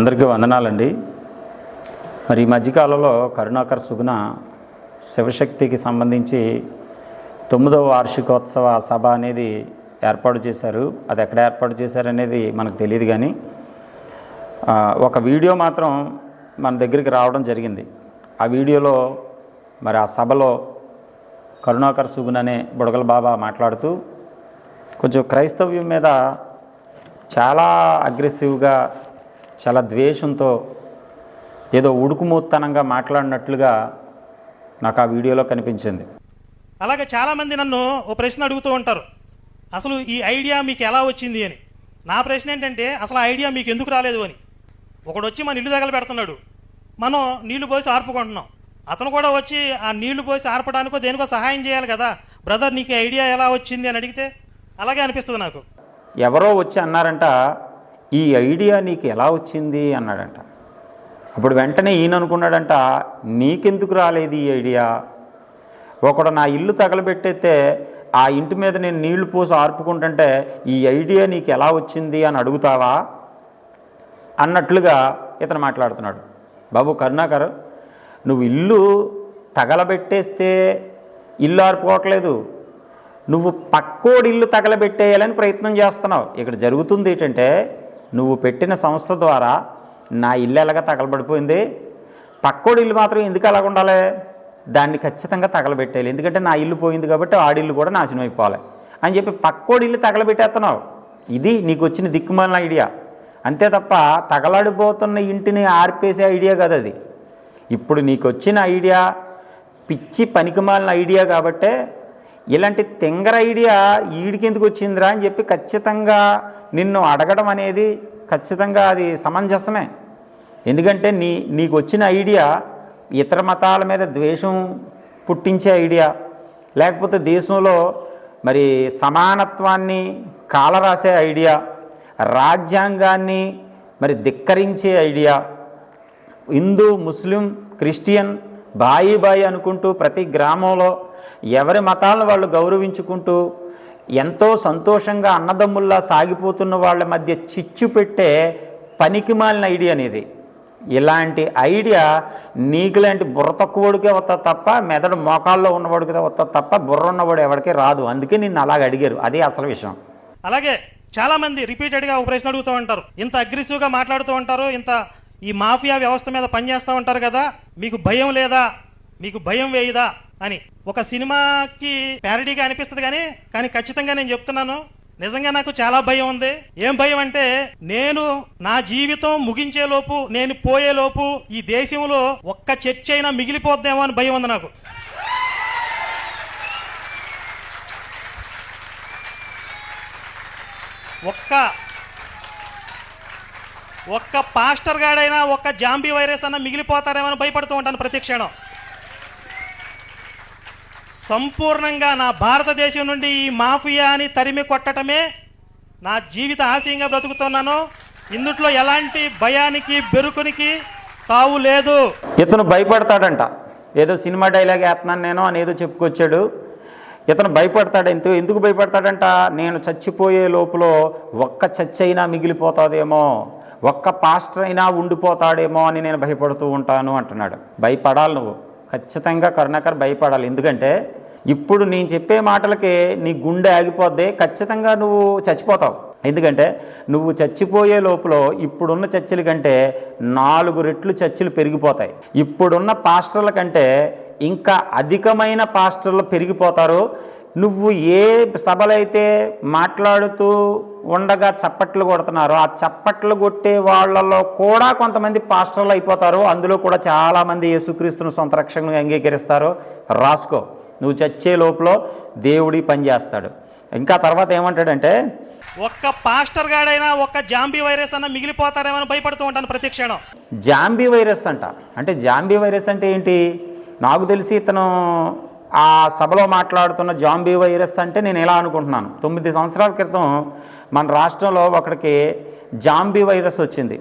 అందరికీ వందనాలండి. మరి ఈ మధ్యకాలంలో కరుణాకర్ సుగుణ శివశక్తికి సంబంధించి తొమ్మిదవ వార్షికోత్సవ సభ అనేది ఏర్పాటు చేశారు. అది ఎక్కడ ఏర్పాటు చేశారనేది మనకు తెలియదు కానీ ఒక వీడియో మాత్రం మన దగ్గరికి రావడం జరిగింది. ఆ వీడియోలో మరి ఆ సభలో కరుణాకర్ సుగుణ అనే బుడగల బాబా మాట్లాడుతూ కొంచెం క్రైస్తవ్యం మీద చాలా అగ్రెసివ్గా చాలా ద్వేషంతో ఏదో ఉడుకుమూత్తనంగా మాట్లాడినట్లుగా నాకు ఆ వీడియోలో కనిపించింది. అలాగే చాలామంది నన్ను ఓ ప్రశ్న అడుగుతూ ఉంటారు. అసలు ఈ ఐడియా మీకు ఎలా వచ్చింది అని. నా ప్రశ్న ఏంటంటే అసలు ఆ ఐడియా మీకు ఎందుకు రాలేదు అని. ఒకడు వచ్చి మన ఇల్లు దగ్గర పెడుతున్నాడు. మనం నీళ్ళు పోసి ఆర్పుకుంటున్నాం. అతను కూడా వచ్చి ఆ నీళ్ళు పోసి ఆర్పడానికో దేనికో సహాయం చేయాలి కదా. బ్రదర్ నీకు ఐడియా ఎలా వచ్చింది అని అడిగితే అలాగే అనిపిస్తుంది నాకు. ఎవరో వచ్చి అన్నారంట ఈ ఐడియా నీకు ఎలా వచ్చింది? అన్నాడంట. అప్పుడు వెంటనే ఈయన అనుకున్నాడంట నీకెందుకు రాలేదు ఈ ఐడియా? ఒకడు నా ఇల్లు తగలబెట్టేస్తే ఆ ఇంటి మీద నేను నీళ్ళు పోసి ఆర్పుకుంటుంటే ఈ ఐడియా నీకు ఎలా వచ్చింది అని అడుగుతావా? అన్నట్లుగా ఇతను మాట్లాడుతున్నాడు. బాబు కరుణాకర్ నువ్వు ఇల్లు తగలబెట్టేస్తే ఇల్లు ఆర్పుకోవట్లేదు. నువ్వు పక్కోడి ఇల్లు తగలబెట్టేయాలని ప్రయత్నం చేస్తున్నావు. ఇక్కడ జరుగుతుంది ఏంటంటే నువ్వు పెట్టిన సంస్థ ద్వారా నా ఇల్లు ఎలాగ తగలబడిపోయింది? పక్కోడి ఇల్లు మాత్రం ఎందుకు అలాగ ఉండాలి? దాన్ని ఖచ్చితంగా తగలబెట్టేయాలి. ఎందుకంటే నా ఇల్లు పోయింది కాబట్టి ఆడిల్లు కూడా నాశనం అయిపోవాలి. అని చెప్పి పక్కోడి ఇల్లు తగలబెట్టేస్తున్నావు. ఇది నీకు వచ్చిన దిక్కుమాలిన ఐడియా. అంతే తప్ప తగలడిపోతున్న ఇంటిని ఆర్పేసే ఐడియా కాదు అది. ఇప్పుడు నీకు వచ్చిన ఐడియా పిచ్చి పనికిమాలిన ఐడియా కాబట్టే ఇలాంటి తెంగర ఐడియా ఈడికి ఎందుకు వచ్చిందిరా అని చెప్పి ఖచ్చితంగా నిన్ను అడగడం అనేది ఖచ్చితంగా అది సమంజసమే. ఎందుకంటే నీ నీకు వచ్చిన ఐడియా ఇతర మతాల మీద ద్వేషం పుట్టించే ఐడియా. లేకపోతే దేశంలో మరి సమానత్వాన్ని కాలరాసే ఐడియా. రాజ్యాంగాన్ని మరి ధిక్కరించే ఐడియా. హిందూ ముస్లిం క్రిస్టియన్ బాయి బాయి అనుకుంటూ ప్రతి గ్రామంలో ఎవరి మతాలను వాళ్ళు గౌరవించుకుంటూ ఎంతో సంతోషంగా అన్నదమ్ముల్లా సాగిపోతున్న వాళ్ళ మధ్య చిచ్చు పెట్టే పనికిమాలిన ఐడియా అనేది. ఇలాంటి ఐడియా నీకులాంటి బుర్ర తక్కువడికే వస్తా తప్ప మెదడు మోకాల్లో ఉన్నవాడికి వస్తా తప్ప బుర్ర ఉన్నవాడు ఎవరికి రాదు. అందుకే నిన్ను అలాగ అడిగారు. అదే అసలు విషయం. అలాగే చాలా మంది రిపీటెడ్గా ఒక ప్రశ్న అడుగుతూ ఉంటారు. ఇంత అగ్రెసివ్గా మాట్లాడుతూ ఉంటారు ఇంత ఈ మాఫియా వ్యవస్థ మీద పనిచేస్తూ ఉంటారు కదా మీకు భయం లేదా? మీకు భయం వేయదా? అని. ఒక సినిమాకి ప్యారడీగా అనిపిస్తుంది కానీ కానీ ఖచ్చితంగా నేను చెప్తున్నాను నిజంగా నాకు చాలా భయం ఉంది. ఏం భయం అంటే నేను నా జీవితం ముగించే లోపు నేను పోయే లోపు ఈ దేశంలో ఒక్క చర్చ అయినా మిగిలిపోద్దేమో అని భయం ఉంది నాకు. ఒక్క ఒక్క పాస్టర్ గాడైనా ఒక్క జాంబీ వైరస్ అన్న మిగిలిపోతారేమో భయపడుతూ ఉంటాను ప్రతి క్షణం. సంపూర్ణంగా నా భారతదేశం నుండి ఈ మాఫియాని తరిమి కొట్టడమే నా జీవిత ఆశయంగా బ్రతుకుతున్నాను. ఇందుట్లో ఎలాంటి భయానికి బెరుకునికి తావు లేదు. ఇతను భయపడతాడంట. ఏదో సినిమా డైలాగ్ వేస్తున్నాను నేను అని ఏదో చెప్పుకొచ్చాడు. ఇతను భయపడతాడు. ఎందుకు ఎందుకు భయపడతాడంట? నేను చచ్చిపోయే లోపల ఒక్క చచ్చైనా మిగిలిపోతాదేమో. ఒక్క పాస్టర్ అయినా ఉండిపోతాడేమో అని నేను భయపడుతూ ఉంటాను అంటున్నాడు. భయపడాలి నువ్వు. ఖచ్చితంగా కరుణాకర్ భయపడాలి. ఎందుకంటే ఇప్పుడు నేను చెప్పే మాటలకి నీ గుండె ఆగిపోద్ది. ఖచ్చితంగా నువ్వు చచ్చిపోతావు. ఎందుకంటే నువ్వు చచ్చిపోయే లోపల ఇప్పుడున్న చర్చిల కంటే నాలుగు రెట్లు చర్చిలు పెరిగిపోతాయి. ఇప్పుడున్న పాస్టర్ల కంటే ఇంకా అధికమైన పాస్టర్లు పెరిగిపోతారు. నువ్వు ఏ సభలైతే మాట్లాడుతూ ఉండగా చప్పట్లు కొడుతున్నారో. ఆ చప్పట్లు కొట్టే వాళ్ళలో కూడా కొంతమంది పాస్టర్లు అయిపోతారు. అందులో కూడా చాలామంది యేసుక్రీస్తును సొంత రక్షణగా అంగీకరిస్తారు. రాసుకో. నువ్వు చచ్చే లోపల దేవుడి పనిచేస్తాడు ఇంకా తర్వాత ఏమంటాడంటే ఒక్క పాస్టర్ గాడైనా ఒక్క జాంబీ వైరస్ అన్న మిగిలిపోతారేమో అని భయపడుతూ ఉంటాను ప్రతి క్షణం. జాంబీ వైరస్ అంట. అంటే జాంబీ వైరస్ అంటే ఏంటి? నాకు తెలిసి ఇతను ఆ సభలో మాట్లాడుతున్న జాంబీ వైరస్ అంటే నేను ఎలా అనుకుంటున్నాను? తొమ్మిది సంవత్సరాల క్రితం మన రాష్ట్రంలో ఒకడికి జాంబీ వైరస్ వచ్చింది.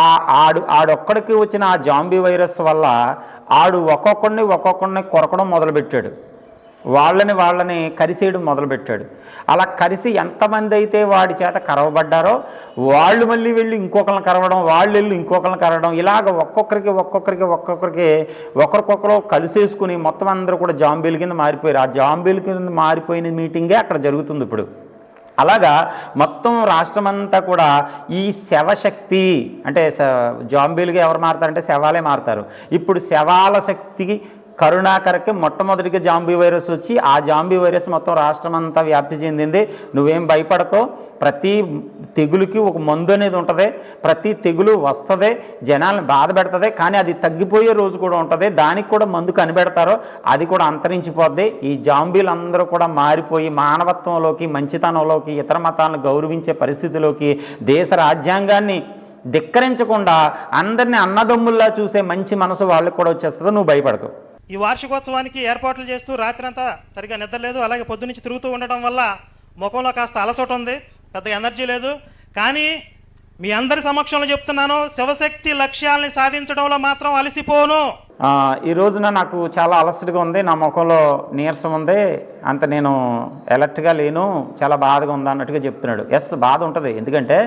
ఆ ఆడు ఆడొక్కడికి వచ్చిన ఆ జాంబీ వైరస్ వల్ల ఆడు ఒక్కొక్కడిని ఒక్కొక్కడిని కొరకడం మొదలుపెట్టాడు. వాళ్ళని వాళ్ళని కరిసేయడం మొదలుపెట్టాడు. అలా కరిసి ఎంతమంది అయితే వాడి చేత కరవబడ్డారో వాళ్ళు మళ్ళీ వెళ్ళి ఇంకొకరిని కరవడం వాళ్ళు వెళ్ళి ఇంకొకరిని కరవడం ఇలాగ ఒక్కొక్కరికి ఒక్కొక్కరికి ఒక్కొక్కరికి ఒకరికొకరు కలిసేసుకుని మొత్తం అందరూ కూడా జాంబీల కింద మారిపోయారు. ఆ జాంబీల కింద మారిపోయిన మీటింగే అక్కడ జరుగుతుంది ఇప్పుడు. అలాగా మొత్తం రాష్ట్రమంతా కూడా ఈ శవశక్తి అంటే స- జాంబీలుగా ఎవరు మారుతారంటే శవాలే మారుతారు. ఇప్పుడు శవాల శక్తికి కరుణాకరకి మొట్టమొదటిగా జాంబీ వైరస్ వచ్చి ఆ జాంబీ వైరస్ మొత్తం రాష్ట్రం అంతా వ్యాప్తి చెందింది. నువ్వేం భయపడకో. ప్రతి తెగులుకి ఒక మందు అనేది ఉంటుంది. ప్రతి తెగులు వస్తుంది. జనాలను బాధ పెడుతుంది. కానీ అది తగ్గిపోయే రోజు కూడా ఉంటుంది. దానికి కూడా మందు కనిపెడతారో. అది కూడా అంతరించిపోద్ది. ఈ జాంబీలందరూ కూడా మారిపోయి మానవత్వంలోకి మంచితనంలోకి ఇతర మతాలను గౌరవించే పరిస్థితిలోకి దేశ రాజ్యాంగాన్ని ధిక్కరించకుండా అందరినీ అన్నదమ్ముల్లా చూసే మంచి మనసు వాళ్ళకి కూడా వచ్చేస్తుందో. నువ్వు భయపడకు. ఈ వార్షికోత్సవానికి ఏర్పాట్లు చేస్తూ రాత్రంతా సరిగా నిద్రలేదు. అలాగే పొద్దునుంచి తిరుగుతూ ఉండటం వల్ల ముఖంలో కాస్త అలసట ఉంది. పెద్ద ఎనర్జీ లేదు. కానీ మీ అందరి సమక్షంలో చెప్తున్నాను శివశక్తి లక్ష్యాల్ని సాధించడంలో మాత్రం అలసిపోను. ఈ రోజున నాకు చాలా అలసటగా ఉంది. నా ముఖంలో నీరసం ఉంది. అంత నేను ఎలర్ట్గా లేను. చాలా బాధగా ఉంది అన్నట్టుగా చెప్తున్నాడు. ఎస్ బాధ ఉంటుంది. ఎందుకంటే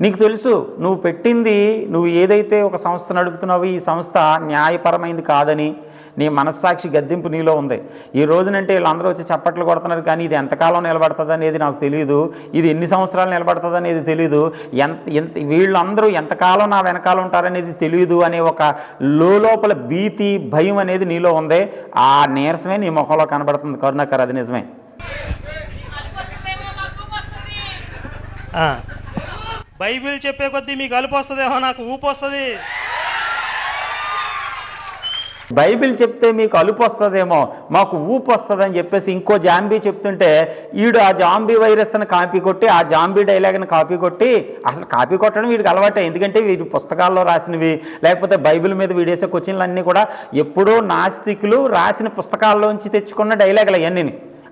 నీకు తెలుసు నువ్వు పెట్టింది నువ్వు ఏదైతే ఒక సంస్థ నడుపుతున్నావో ఈ సంస్థ న్యాయపరమైంది కాదని నీ మనస్సాక్షి గద్దింపు నీలో ఉంది. ఈ రోజునంటే వీళ్ళందరూ వచ్చి చప్పట్లు కొడుతున్నారు కానీ ఇది ఎంతకాలం నిలబడుతుంది అనేది నాకు తెలియదు ఇది ఎన్ని సంవత్సరాలు నిలబడుతుంది అనేది తెలియదు ఎంత ఎంత వీళ్ళందరూ ఎంతకాలం నా వెనకాల ఉంటారనేది తెలియదు అనే ఒక లోపల భీతి భయం అనేది నీలో ఉంది. ఆ నీరసమే నీ ముఖంలో కనబడుతుంది. కరుణాకర్ అది నిజమే. ఆ. బైబిల్ చెప్పే కొద్దీ మీకు అలుపు వస్తుందేమో నాకు ఊపు వస్తుంది. బైబిల్ చెప్తే మీకు అలుపు వస్తుందేమో మాకు ఊపు వస్తుందని చెప్పేసి ఇంకో జాంబీ చెప్తుంటే వీడు ఆ జాంబీ వైరస్ని కాపీ కొట్టి ఆ జాంబీ డైలాగ్ని కాపీ కొట్టి అసలు కాపీ కొట్టడం వీడికి అలవాటే ఎందుకంటే వీడి పుస్తకాల్లో రాసినవి లేకపోతే బైబిల్ మీద వీడేసే క్వశ్చన్లు అన్నీ కూడా ఎప్పుడో నాస్తికులు రాసిన పుస్తకాల్లోంచి తెచ్చుకున్న డైలాగులు అవన్నీ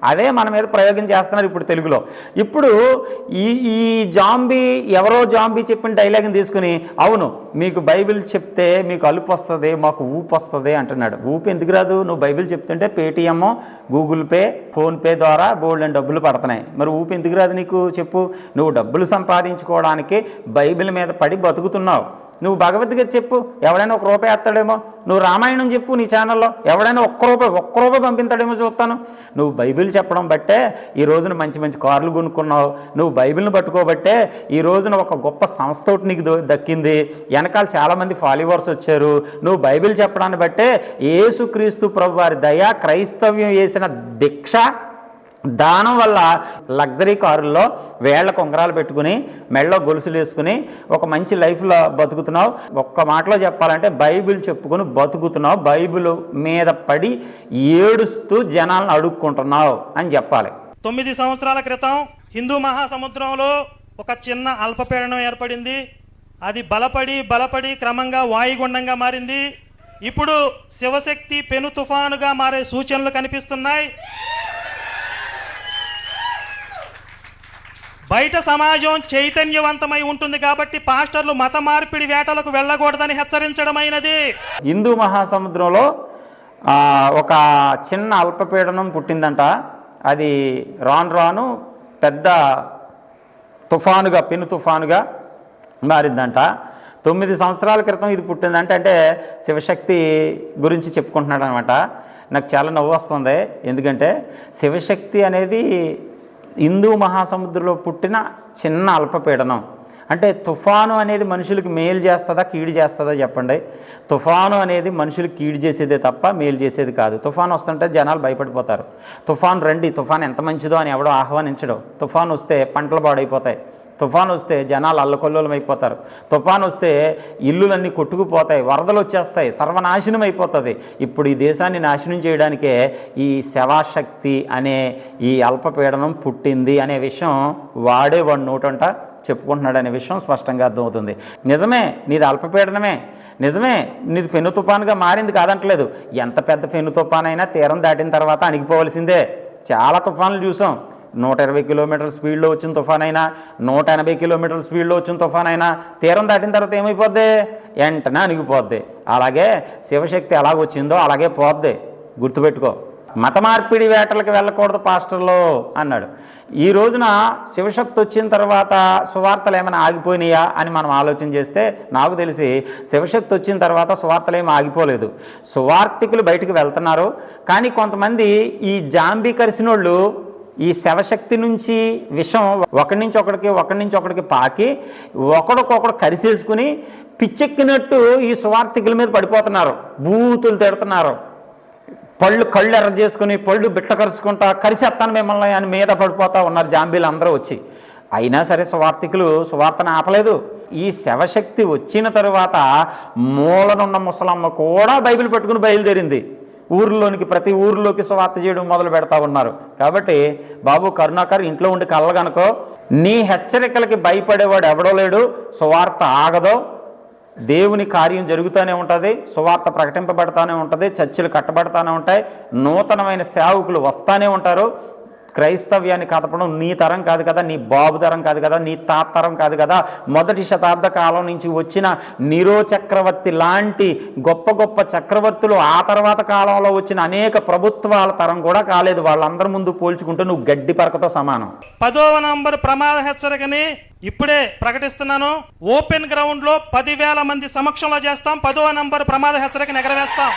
అదే మన మీద ప్రయోగం చేస్తున్నారు ఇప్పుడు తెలుగులో. ఇప్పుడు ఈ ఈ జాంబీ ఎవరో జాంబీ చెప్పిన డైలాగ్ని తీసుకుని అవును మీకు బైబిల్ చెప్తే మీకు అలుపు వస్తుంది మాకు ఊపు వస్తుంది అంటున్నాడు. ఊపు ఎందుకు రాదు? నువ్వు బైబిల్ చెప్తుంటే పేటీఎం గూగుల్ పే ఫోన్పే ద్వారా బోల్డ్ డబ్బులు పడుతున్నాయి. మరి ఊపు ఎందుకు రాదు నీకు? చెప్పు. నువ్వు డబ్బులు సంపాదించుకోవడానికి బైబిల్ మీద పడి బతుకుతున్నావు. నువ్వు భగవద్గీత చెప్పు ఎవడైనా ఒక రూపాయి వేస్తాడేమో నువ్వు రామాయణం చెప్పు నీ ఛానల్లో ఎవడైనా ఒక్క రూపాయి ఒక్క రూపాయి పంపించాడేమో చూస్తాను. నువ్వు బైబిల్ చెప్పడం బట్టే ఈ రోజున మంచి మంచి కార్లు కొనుక్కున్నావు. నువ్వు బైబిల్ని పట్టుకోబట్టే ఈ రోజున ఒక గొప్ప సంస్థ ఒకటి నీకు దక్కింది. వెనకాల చాలామంది ఫాలోవర్స్ వచ్చారు. నువ్వు బైబిల్ చెప్పడాన్ని బట్టే యేసుక్రీస్తు ప్రభు వారి దయా క్రైస్తవ్యం వేసిన దీక్ష దానం వల్ల లగ్జరీ కారుల్లో వేళ్ళ కొంగరాలు పెట్టుకుని మెళ్ళలో గొలుసులు వేసుకుని ఒక మంచి లైఫ్లో బతుకుతున్నావు. ఒక్క మాటలో చెప్పాలంటే బైబిల్ చెప్పుకుని బతుకుతున్నావు. బైబిల్ మీద పడి ఏడుస్తూ జనాలను అడుక్కుంటున్నావు అని చెప్పాలి. తొమ్మిది సంవత్సరాల క్రితం హిందూ మహాసముద్రంలో ఒక చిన్న అల్పపీడనం ఏర్పడింది. అది బలపడి బలపడి క్రమంగా వాయుగుండంగా మారింది. ఇప్పుడు శివశక్తి పెను తుఫానుగా మారే సూచనలు కనిపిస్తున్నాయి. బయట సమాజం చైతన్యవంతమై ఉంటుంది కాబట్టి పాస్టర్లు మత మార్పిడి వేటలకు వెళ్ళకూడదని హెచ్చరించడమైనది. హిందూ మహాసముద్రంలో ఒక చిన్న అల్పపీడనం పుట్టిందంట. అది రాను రాను పెద్ద తుఫానుగా పెను తుఫానుగా మారిందంట. తొమ్మిది సంవత్సరాల క్రితం ఇది పుట్టిందంటే. అంటే శివశక్తి గురించి చెప్పుకుంటున్నాడు అనమాట నాకు చాలా నవ్వు వస్తుంది. ఎందుకంటే శివశక్తి అనేది హిందూ మహాసముద్రంలో పుట్టిన చిన్న అల్పపీడనం. అంటే తుఫాను అనేది మనుషులకు మేలు చేస్తుందా కీడు చేస్తుందా చెప్పండి. తుఫాను అనేది మనుషులకు కీడు చేసేదే తప్ప మేలు చేసేది కాదు. తుఫాను వస్తుంటే జనాలు భయపడిపోతారు. తుఫాన్ రండి తుఫాన్ ఎంత మంచిదో అని ఎవడో ఆహ్వానించడం. తుఫాన్ వస్తే పంటలు పాడైపోతాయి. తుఫాన్ వస్తే జనాలు అల్లకొల్లోలం అయిపోతారు. తుఫాన్ వస్తే ఇల్లులన్నీ కొట్టుకుపోతాయి వరదలు వచ్చేస్తాయి సర్వనాశనం అయిపోతుంది. ఇప్పుడు ఈ దేశాన్ని నాశనం చేయడానికే ఈ శవాశక్తి అనే ఈ అల్పపీడనం పుట్టింది అనే విషయం వాడే వాడు నోటంట చెప్పుకుంటున్నాడు అనే విషయం స్పష్టంగా అర్థమవుతుంది. నిజమే నీది అల్పపీడనమే. నిజమే నీది పెను తుఫాన్గా మారింది కాదంటలేదు. ఎంత పెద్ద పెను తుఫాన్ అయినా తీరం దాటిన తర్వాత అణిగిపోవలసిందే. చాలా తుఫాన్లు చూసాం. నూట ఇరవై కిలోమీటర్ల స్పీడ్లో వచ్చిన తుఫాన్ అయినా నూట ఎనభై కిలోమీటర్ల స్పీడ్లో వచ్చిన తుఫాన్ అయినా తీరం దాటిన తర్వాత ఏమైపోద్ది? వెంటనే అణిగిపోద్ది. అలాగే శివశక్తి ఎలాగొచ్చిందో అలాగే పోద్ది. గుర్తుపెట్టుకో. మత మార్పిడి వేటలకు వెళ్ళకూడదు పాస్టర్లో అన్నాడు. ఈ రోజున శివశక్తి వచ్చిన తర్వాత సువార్తలు ఏమైనా ఆగిపోయినాయా అని మనం ఆలోచన చేస్తే నాకు తెలిసి శివశక్తి వచ్చిన తర్వాత సువార్తలు ఏమి ఆగిపోలేదు. సువార్తికులు బయటికి వెళ్తున్నారు. కానీ కొంతమంది ఈ జాంబీ కరిసినోళ్ళు ఈ శవశక్తి నుంచి విషం ఒకడి నుంచి ఒకడికి ఒకటి నుంచి ఒకడికి పాకి ఒకడికొకడు కరిసేసుకుని పిచ్చెక్కినట్టు ఈ సువార్థికుల మీద పడిపోతున్నారు. బూతులు తిడుతున్నారు. పళ్ళు కళ్ళు ఎర్ర చేసుకుని పళ్ళు బిట్ట కరుచుకుంటా కరిసేస్తాను మిమ్మల్ని అని మీద పడిపోతా ఉన్నారు జాంబీలు అందరూ వచ్చి. అయినా సరే సువార్థికులు సువార్తను ఆపలేదు. ఈ శవశక్తి వచ్చిన తరువాత మూలనున్న ముసలమ్మ కూడా బైబిల్ పెట్టుకుని బయలుదేరింది. ఊర్లోనికి ప్రతి ఊర్లోకి సువార్త చేయడం మొదలు పెడతా ఉన్నారు. కాబట్టి బాబు కరుణాకర్ ఇంట్లో ఉండి కళ్ళగనుకో నీ హెచ్చరికలకి భయపడేవాడు ఎవడో లేడు సువార్త ఆగదో. దేవుని కార్యం జరుగుతూనే ఉంటుంది సువార్త ప్రకటింపబడతానే ఉంటుంది చర్చిలు కట్టబడతానే ఉంటాయి నూతనమైన సేవకులు వస్తానే ఉంటారు. క్రైస్తవ్యాన్ని కదపడం నీ తరం కాదు కదా నీ బాబు తరం కాదు కదా నీ తాత తరం కాదు కదా. మొదటి శతాబ్ద కాలం నుంచి వచ్చిన నిరో చక్రవర్తి లాంటి గొప్ప గొప్ప చక్రవర్తులు ఆ తర్వాత కాలంలో వచ్చిన అనేక ప్రభుత్వాల తరం కూడా కాలేదు. వాళ్ళందరి ముందు పోల్చుకుంటే నువ్వు గడ్డి పరకతో సమానం. పదవ నంబర్ ప్రమాద హెచ్చరికని ఇప్పుడే ప్రకటిస్తున్నాను. ఓపెన్ గ్రౌండ్లో పదివేల మంది సమక్షంలో చేస్తాం. పదవ నంబర్ ప్రమాద హెచ్చరికని ఎగరవేస్తాం.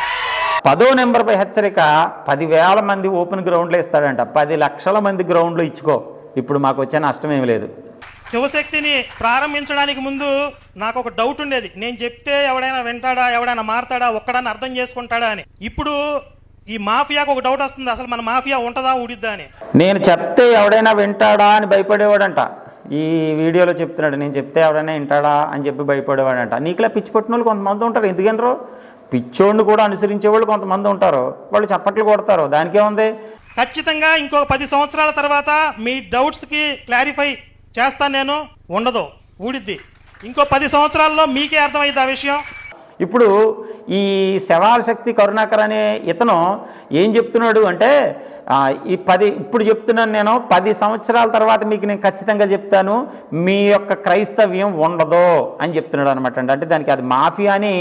పదో నెంబర్పై హెచ్చరిక పదివేల మంది ఓపెన్ గ్రౌండ్లో ఇస్తాడంట. పది లక్షల మంది గ్రౌండ్లో ఇచ్చుకో. ఇప్పుడు మాకు వచ్చే నష్టం ఏమి లేదు. శివశక్తిని ప్రారంభించడానికి ముందు నాకు ఒక డౌట్ ఉండేది. నేను చెప్తే ఎవడైనా వింటాడా ఎవడైనా మారతాడా ఒక్కడని అర్థం చేసుకుంటాడా అని. ఇప్పుడు ఈ మాఫియాకు ఒక డౌట్ వస్తుంది. అసలు మన మాఫియా ఉంటుందా ఉడిద్దా అని. నేను చెప్తే ఎవడైనా వింటాడా అని భయపడేవాడంట. ఈ వీడియోలో చెప్తున్నాడు నేను చెప్తే ఎవడైనా వింటాడా అని చెప్పి భయపడేవాడంట. నీకులా పిచ్చి పట్టిన వాళ్ళు కొంతమంది ఉంటారు. ఎందుకనరు పిచ్చోడిని కూడా అనుసరించే వాళ్ళు కొంతమంది ఉంటారు. వాళ్ళు చప్పట్లు కొడతారు. దానికే ఉంది ఖచ్చితంగా ఇంకో పది సంవత్సరాల తర్వాత మీ డౌట్స్కి క్లారిఫై చేస్తాను నేను. ఉండదు. ఊడిద్ది. ఇంకో పది సంవత్సరాల్లో మీకే అర్థమైంది ఆ విషయం. ఇప్పుడు ఈ శవాల శక్తి కరుణాకర్ అనే ఇతను ఏం చెప్తున్నాడు అంటే ఈ పది ఇప్పుడు చెప్తున్నాను నేను పది సంవత్సరాల తర్వాత మీకు నేను ఖచ్చితంగా చెప్తాను మీ యొక్క క్రైస్తవ్యం ఉండదు అని చెప్తున్నాడు అనమాట అండి. అంటే దానికి అది మాఫియా అని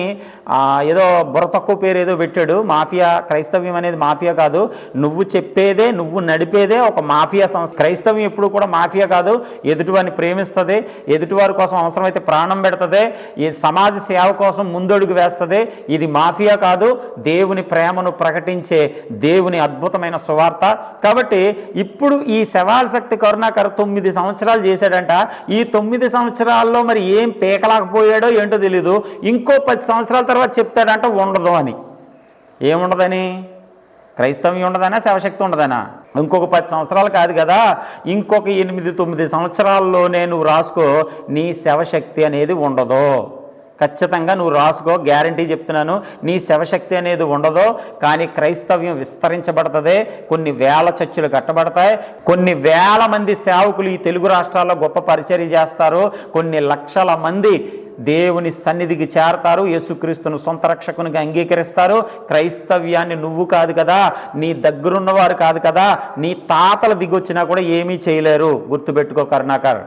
ఏదో బుర్ర తక్కువ పేరు ఏదో పెట్టాడు. మాఫియా క్రైస్తవ్యం అనేది మాఫియా కాదు. నువ్వు చెప్పేదే నువ్వు నడిపేదే ఒక మాఫియా సంస్థ. క్రైస్తవ్యం ఎప్పుడు కూడా మాఫియా కాదు. ఎదుటివారిని ప్రేమిస్తుంది ఎదుటివారి కోసం అవసరమైతే ప్రాణం పెడుతుంది ఈ సమాజ సేవ కోసం ముందడుగు వేస్తుంది. ఇది మాఫియా కాదు. దేవుని ప్రేమను ప్రకటించే దేవుని అద్భుతమైన సువార్త కాబట్టి ఇప్పుడు ఈ శవాల శక్తి కరుణాకర్ తొమ్మిది సంవత్సరాలు చేశాడంట. ఈ తొమ్మిది సంవత్సరాల్లో మరి ఏం పీకలేకపోయాడో ఏంటో తెలీదు. ఇంకో పది సంవత్సరాల తర్వాత చెప్తాడంట ఉండదు అని. ఏముండదని? క్రైస్తవ్యం ఉండదనా శవశక్తి ఉండదనా? ఇంకొక పది సంవత్సరాలు కాదు కదా. ఇంకొక ఎనిమిది తొమ్మిది సంవత్సరాల్లోనే నువ్వు రాసుకో నీ శవశక్తి అనేది ఉండదు. ఖచ్చితంగా నువ్వు రాసుకో గ్యారంటీ చెప్తున్నాను. నీ శవశక్తి అనేది ఉండదు కానీ క్రైస్తవ్యం విస్తరించబడుతుంది. కొన్ని వేల చర్చలు కట్టబడతాయి. కొన్ని వేల మంది సేవకులు ఈ తెలుగు రాష్ట్రాల్లో గొప్ప పరిచర్య చేస్తారు. కొన్ని లక్షల మంది దేవుని సన్నిధికి చేరతారు. యేసుక్రీస్తును సొంత రక్షకునిగా అంగీకరిస్తారు. క్రైస్తవ్యాన్ని నువ్వు కాదు కదా నీ దగ్గరున్నవారు కాదు కదా నీ తాతల దిగొచ్చినా కూడా ఏమీ చేయలేరు. గుర్తుపెట్టుకో కరుణాకర్.